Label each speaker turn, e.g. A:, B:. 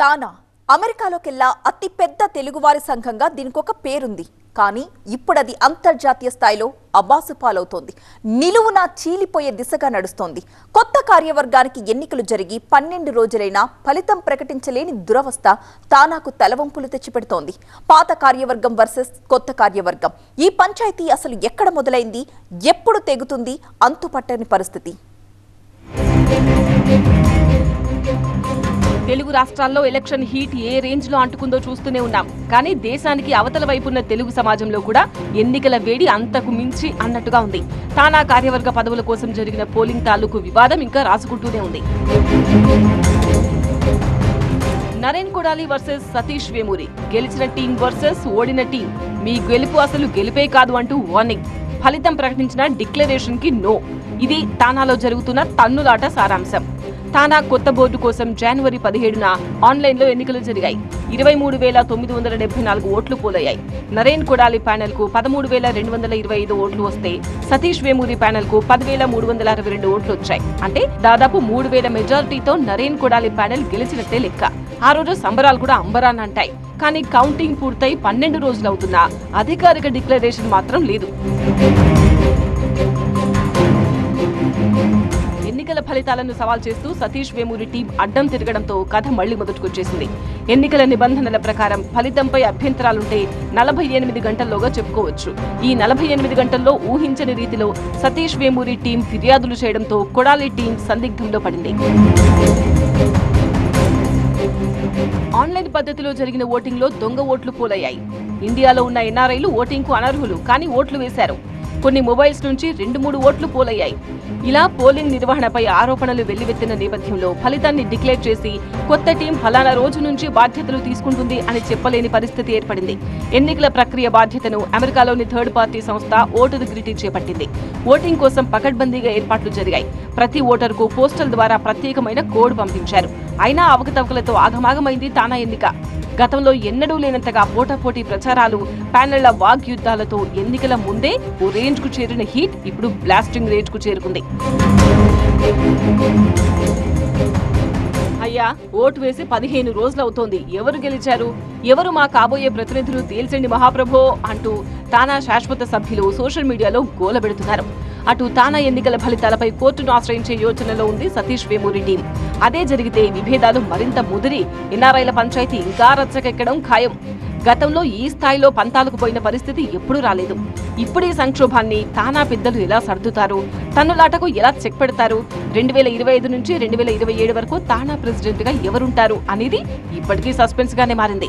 A: తానా అమెరికాలోకెల్లా అతి పెద్ద తెలుగువారి సంఘంగా దీనికొక పేరుంది. కానీ ఇప్పుడది అంతర్జాతీయ స్థాయిలో అబాసు పాలవుతోంది. నిలువునా చీలిపోయే దిశగా నడుస్తోంది. కొత్త కార్యవర్గానికి ఎన్నికలు జరిగి పన్నెండు రోజులైనా ఫలితం ప్రకటించలేని దురవస్థ తానాకు తలవంపులు తెచ్చిపెడుతోంది. పాత కార్యవర్గం వర్సెస్ కొత్త కార్యవర్గం. ఈ పంచాయతీ అసలు ఎక్కడ మొదలైంది? ఎప్పుడు తెగుతుంది? అంతుపట్టని పరిస్థితి.
B: తెలుగు రాష్ట్రాల్లో ఎలక్షన్ హీట్ ఏ రేంజ్లో అంటుకుందో చూస్తూనే ఉన్నాం. కానీ దేశానికి అవతల వైపున్న తెలుగు సమాజంలో కూడా ఎన్నికల వేడి అంతకు మించి అన్నట్టుగా ఉంది. తానా కార్యవర్గ పదవుల కోసం జరిగిన పోలింగ్ తాలూకు వివాదం ఇంకా రాసుకుంటూనే ఉంది. నరేన్ కొడాలి వర్సెస్ సతీష్ వేమూరి. గెలిచిన టీం వర్సెస్ ఓడిన టీం. మీ గెలుపు అసలు గెలిపే కాదు అంటూ వార్నింగ్. ఫలితం ప్రకటించిన డిక్లరేషన్కి నో. ఇది తానాలో జరుగుతున్న తన్నులాట సారాంశం. తానా కొత్త బోర్డు కోసం జనవరి పదిహేడున ఆన్లైన్లో ఎన్నికలు జరిగాయి. ఇరవై మూడు వేల తొమ్మిది వందల డెబ్బై నాలుగు ఓట్లు పోలయ్యాయి. నరేన్ కొడాలి ప్యానెల్కు పదమూడు వేల రెండు వందల ఇరవై ఐదు ఓట్లు వస్తే సతీష్ వేమూరి ప్యానెల్కు పదివేల మూడు వందల అరవై రెండు ఓట్లు వచ్చాయి. అంటే దాదాపు మూడు వేల మెజారిటీతో నరేన్ కొడాలి ప్యానెల్ గెలిచినట్టే లెక్క. ఆ రోజు సంబరాలు కూడా అంబరాన్ అంటాయి. కానీ కౌంటింగ్ పూర్తయి పన్నెండు రోజులవుతున్నా అధికారిక డిక్లరేషన్ మాత్రం లేదు. ఎన్నికల ఫలితాలను సవాల్ చేస్తూ సతీష్ వేమూరి టీం అడ్డం తిరగడంతో కథ మళ్ళీ మొదటికొచ్చేసింది. ఎన్నికల నిబంధనల ప్రకారం ఫలితంపై అభ్యంతరాలుంటే నలభై ఎనిమిది గంటల్లోగా చెప్పుకోవచ్చు. ఈ నలభై ఎనిమిది గంటల్లో ఊహించని రీతిలో సతీష్ వేమూరి టీం ఫిర్యాదులు చేయడంతో కొడాలి టీం సందిగ్ధంలో పడింది. ఆన్లైన్ పద్ధతిలో జరిగిన ఓటింగ్లో దొంగ ఓట్లు పోలయ్యాయి. ఇండియాలో ఉన్న ఎన్ఆర్ఐలు ఓటింగ్కు అనర్హులు కానీ ఓట్లు వేశారు. కొన్ని మొబైల్స్ నుంచి రెండు మూడు ఓట్లు పోలయ్యాయి. ఇలా పోలింగ్ నిర్వహణపై ఆరోపణలు వెల్లువెత్తిన నేపథ్యంలో ఫలితాన్ని డిక్లేర్ చేసి కొత్త టీం ఫలానా రోజు నుంచి బాధ్యతలు తీసుకుంటుంది అని చెప్పలేని పరిస్థితి ఏర్పడింది. ఎన్నికల ప్రక్రియ బాధ్యతను అమెరికాలోని థర్డ్ పార్టీ సంస్థ ఓటు గ్రిటీ చేపట్టింది. ఓటింగ్ కోసం పకడ్బందీగా ఏర్పాట్లు జరిగాయి. ప్రతి ఓటర్కు పోస్టల్ ద్వారా ప్రత్యేకమైన కోడ్ పంపించారు. అయినా అవకతవకలతో ఆగమాగమైంది తానా ఎన్నిక. గతంలో ఎన్నడూ లేనంతగా పోటాపోటీ ప్రచారాలు ప్యానెళ్ళ వాగ్యుద్ధాలతో ఎన్నికల ముందే ఓ రేంజ్కు చేరిన హీట్ ఇప్పుడు బ్లాస్టింగ్ రేంజ్కు చేరుకుంది. అయ్యా ఓటు వేసి పదిహేను రోజులవుతోంది ఎవరు గెలిచారు? ఎవరు మా కాబోయే ప్రతినిధులు? తేల్చండి మహాప్రభో అంటూ తానా శాశ్వత సభ్యులు సోషల్ మీడియాలో గోలబెడుతున్నారు అటు తానా ఎన్నికల ఫలితాలపై కోర్టును ఆశ్రయించే యోచనలో ఉంది సతీష్ వేమూరి అదే జరిగితే విభేదాలు మరింత ముదిరి. ఎన్ఆర్ఐల పంచాయతీ ఇంకా రచ్చకెక్కడం ఖాయం. గతంలో ఈ స్థాయిలో పంతాలకు పోయిన పరిస్థితి ఎప్పుడూ రాలేదు. ఇప్పుడు ఈ సంక్షోభాన్ని తానా పెద్దలు ఎలా సర్దుతారు? తన్నులాటకు ఎలా చెక్ పెడతారు? రెండు వేల ఇరవై ఐదు నుంచి రెండు వేల ఇరవై ఏడు వరకు తానా ప్రెసిడెంట్గా ఎవరుంటారు అనేది ఇప్పటికీ సస్పెన్స్ గానే మారింది.